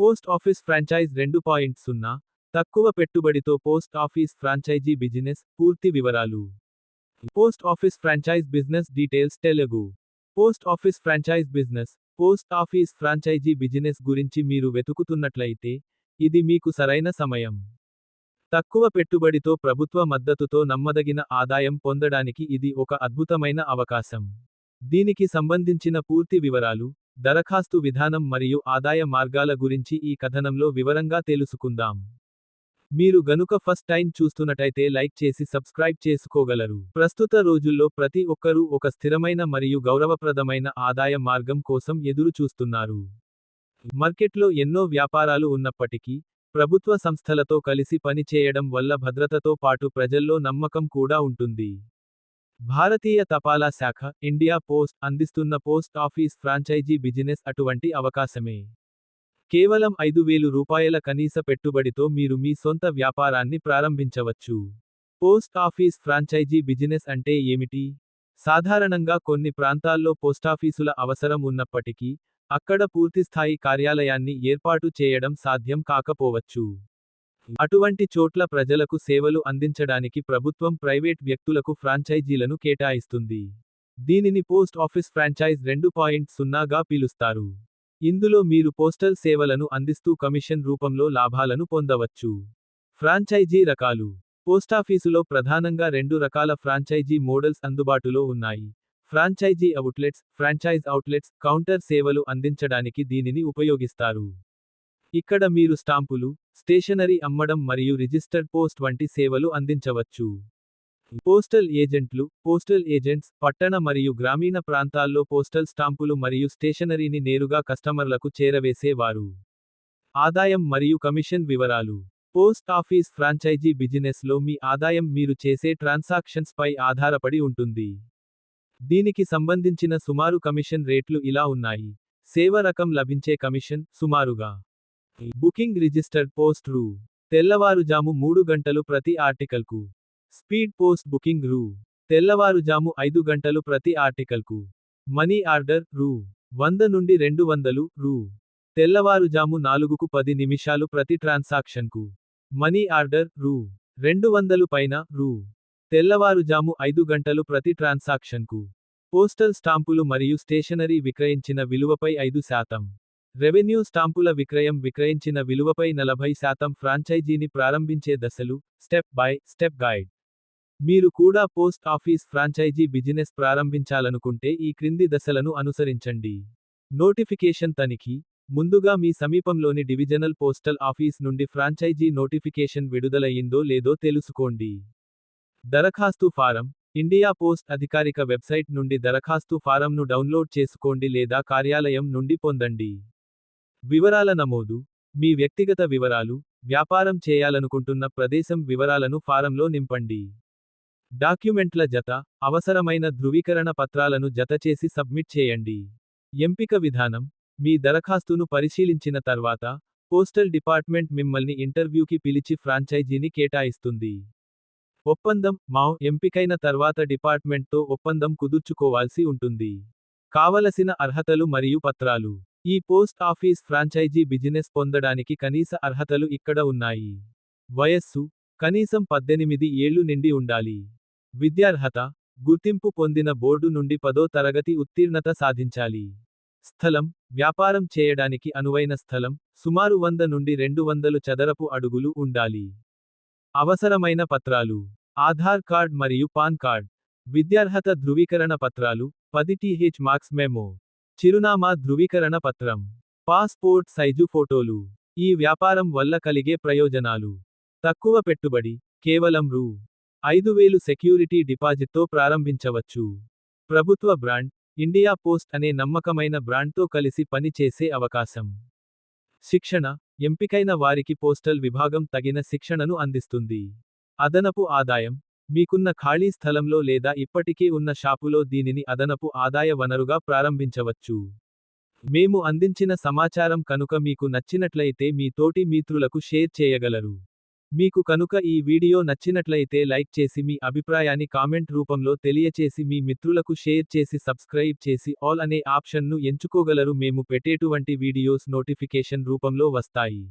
Post office franchise రెండు point సున్నా తక్కువ పెట్టుబడితో పోస్ట్ ఆఫీస్ ఫ్రాంచైజీ బిజినెస్ పూర్తి వివరాలు. Post office franchise business details Telugu. Post office franchise business post office franchise business గురించి మీరు వెతుకుతున్నట్లయితే ఇది మీకు సరైన సమయం. తక్కువ పెట్టుబడితో ప్రభుత్వ మద్దతుతో నమ్మదగిన ఆదాయం పొందడానికి ఇది ఒక అద్భుతమైన అవకాశం. దీనికి సంబంధించిన పూర్తి వివరాలు దరఖాస్తు విధానం మరియు ఆదాయ మార్గాల గురించి ఈ కథనంలో వివరంగా తెలుసుకుందాం. మీరు గనుక ఫస్ట్ టైం చూస్తున్నట్టయితే లైక్ చేసి సబ్స్క్రైబ్ చేసుకోగలరు. ప్రస్తుత రోజుల్లో ప్రతి ఒక్కరూ ఒక స్థిరమైన మరియు గౌరవప్రదమైన ఆదాయ మార్గం కోసం ఎదురు చూస్తున్నారు మార్కెట్లో ఎన్నో వ్యాపారాలు ఉన్నప్పటికీ ప్రభుత్వ సంస్థలతో కలిసి పనిచేయడం వల్ల భద్రతతో పాటు ప్రజల్లో నమ్మకం కూడా ఉంటుంది. భారతీయ తపాలా శాఖ ఇండియా పోస్ట్ అందిస్తున్న పోస్ట్ ఆఫీస్ ఫ్రాంచైజీ బిజినెస్ అటువంటి అవకాశమే. కేవలం ఐదు వేలు రూపాయల కనీస పెట్టుబడితో మీరు మీ సొంత వ్యాపారాన్ని ప్రారంభించవచ్చు. పోస్ట్ ఆఫీస్ ఫ్రాంచైజీ బిజినెస్ అంటే ఏమిటి? సాధారణంగా కొన్ని ప్రాంతాల్లో పోస్టాఫీసుల అవసరం ఉన్నప్పటికీ అక్కడ పూర్తిస్థాయి కార్యాలయాన్ని ఏర్పాటు చేయడం సాధ్యం కాకపోవచ్చు. అటువంటి చోట్ల ప్రజలకు సేవలు అందించడానికి ప్రభుత్వం ప్రైవేట్ వ్యక్తులకు ఫ్రాంచైజీలను కేటాయిస్తుంది. దీనిని పోస్ట్ ఆఫీస్ ఫ్రాంచైజ్ రెండు పాయింట్ సున్నాగా పిలుస్తారు. ఇందులో మీరు పోస్టల్ సేవలను అందిస్తూ కమిషన్ రూపంలో లాభాలను పొందవచ్చు. ఫ్రాంచైజీ రకాలు. పోస్టాఫీసులో ప్రధానంగా రెండు రకాల ఫ్రాంచైజీ మోడల్స్ అందుబాటులో ఉన్నాయి. Franchise outlets franchise outlets counter సేవలు అందించడానికి దీనిని ఉపయోగిస్తారు. ఇక్కడ మీరు స్టాంపులు స్టేషనరీ అమ్మడం మరియు రిజిస్టర్డ్ పోస్ట్ వంటి సేవలు అందించవచ్చు. పోస్టల్ ఏజెంట్లు పోస్టల్ ఏజెంట్స్ పట్టణ మరియు గ్రామీణ ప్రాంతాల్లో పోస్టల్ స్టాంపులు మరియు స్టేషనరీని నేరుగా కస్టమర్లకు చేరవేసేవారు. ఆదాయం మరియు కమిషన్ వివరాలు. పోస్ట్ ఆఫీస్ ఫ్రాంచైజీ బిజినెస్లో మీ ఆదాయం మీరు చేసే ట్రాన్సాక్షన్స్ పై ఆధారపడి ఉంటుంది. దీనికి సంబంధించిన సుమారు కమిషన్ రేట్లు ఇలా ఉన్నాయి. సేవ రకం లభించే కమిషన్ సుమారుగా బుకింగ్ రిజిస్టర్డ్ పోస్ట్ రూ. తెల్లవారుజాము మూడు గంటలు ప్రతి ఆర్టికల్కు. స్పీడ్ పోస్ట్ బుకింగ్ రూ. తెల్లవారుజాము ఐదు గంటలు ప్రతి ఆర్టికల్కు. మనీ ఆర్డర్ రూ. వంద నుండి రెండు వందలు రూ. తెల్లవారుజాము నాలుగుకు పది నిమిషాలు ప్రతి ట్రాన్సాక్షన్కు. మనీ ఆర్డర్ రూ. రెండు వందలు పైన రూ. తెల్లవారుజాము ఐదు గంటలు ప్రతి ట్రాన్సాక్షన్కు. పోస్టల్ స్టాంపులు మరియు స్టేషనరీ విక్రయించిన విలువపై ఐదు శాతం. రెవెన్యూ స్టాంపుల విక్రయం విక్రయించిన విలువపై నలభై శాతం ఫ్రాంచైజీని ప్రారంభించే దశలు స్టెప్ బై స్టెప్ గైడ్. మీరు కూడా పోస్ట్ ఆఫీస్ ఫ్రాంచైజీ బిజినెస్ ప్రారంభించాలనుకుంటే ఈ క్రింది దశలను అనుసరించండి. నోటిఫికేషన్ తనిఖీ. ముందుగా మీ సమీపంలోని డివిజనల్ పోస్టల్ ఆఫీస్ నుండి ఫ్రాంచైజీ నోటిఫికేషన్ విడుదలయ్యిందో లేదో తెలుసుకోండి. దరఖాస్తు ఫారం. ఇండియా పోస్ట్ అధికారిక వెబ్సైట్ నుండి దరఖాస్తు ఫారంను డౌన్లోడ్ చేసుకోండి లేదా కార్యాలయం నుండి పొందండి. వివరాల నమోదు. మీ వ్యక్తిగత వివరాలు వ్యాపారం చేయాలనుకుంటున్న ప్రదేశం వివరాలను ఫారంలో నింపండి. డాక్యుమెంట్ల జత అవసరమైన ధృవీకరణ పత్రాలను జతచేసి సబ్మిట్ చేయండి. ఎంపిక విధానం మీ దరఖాస్తును పరిశీలించిన తర్వాత పోస్టల్ డిపార్ట్మెంట్ మిమ్మల్ని ఇంటర్వ్యూకి పిలిచి ఫ్రాంచైజీని కేటాయిస్తుంది. ఒప్పందం మా ఎంపికైన తర్వాత డిపార్ట్మెంట్తో ఒప్పందం కుదుర్చుకోవాల్సి ఉంటుంది. కావలసిన అర్హతలు మరియు పత్రాలు. ఈ పోస్ట్ ఆఫీస్ ఫ్రాంచైజీ బిజినెస్ పొందడానికి కనీస అర్హతలు ఇక్కడ ఉన్నాయి. వయస్సు కనీసం పద్దెనిమిది ఏళ్ళు నిండి ఉండాలి. విద్యార్హత గుర్తింపు పొందిన బోర్డు నుండి పదో తరగతి ఉత్తీర్ణత సాధించాలి. స్థలం వ్యాపారం చేయడానికి అనువైన స్థలం సుమారు వంద నుండి రెండు వందలు చదరపు అడుగులు ఉండాలి. అవసరమైన పత్రాలు ఆధార్ కార్డ్ మరియు పాన్ కార్డ్ విద్యార్హత ధృవీకరణ పత్రాలు పది టీహెచ్ మార్క్స్ మెమో చిరునామా ధృవీకరణ పత్రం. పాస్పోర్ట్ సైజు ఫోటోలు. ఈ వ్యాపారం వల్ల కలిగే ప్రయోజనాలు. తక్కువ పెట్టుబడి. కేవలం రూ. ఐదు వేలు సెక్యూరిటీ డిపాజిట్తో ప్రారంభించవచ్చు. ప్రభుత్వ బ్రాండ్. ఇండియా పోస్ట్ అనే నమ్మకమైన బ్రాండ్తో కలిసి పనిచేసే అవకాశం. శిక్షణ. ఎంపికైన వారికి పోస్టల్ విభాగం తగిన శిక్షణను అందిస్తుంది. అదనపు ఆదాయం. మీకున్న ఖాళీ స్థలంలో లేదా ఇప్పటికే ఉన్న షాపులో దీనిని అదనపు ఆదాయ వనరుగా ప్రారంభించవచ్చు. మేము అందించిన సమాచారం కనుక మీకు నచ్చినట్లయితే మీ తోటి మిత్రులకు షేర్ చేయగలరు. మీకు కనుక ఈ వీడియో నచ్చినట్లయితే లైక్ చేసి మీ అభిప్రాయాన్ని కామెంట్ రూపంలో తెలియచేసి మీ మిత్రులకు షేర్ చేసి సబ్స్క్రైబ్ చేసి ఆల్ అనే ఆప్షన్ను ఎంచుకోగలరు. మేము పెట్టేటువంటి వీడియోస్ నోటిఫికేషన్ రూపంలో వస్తాయి.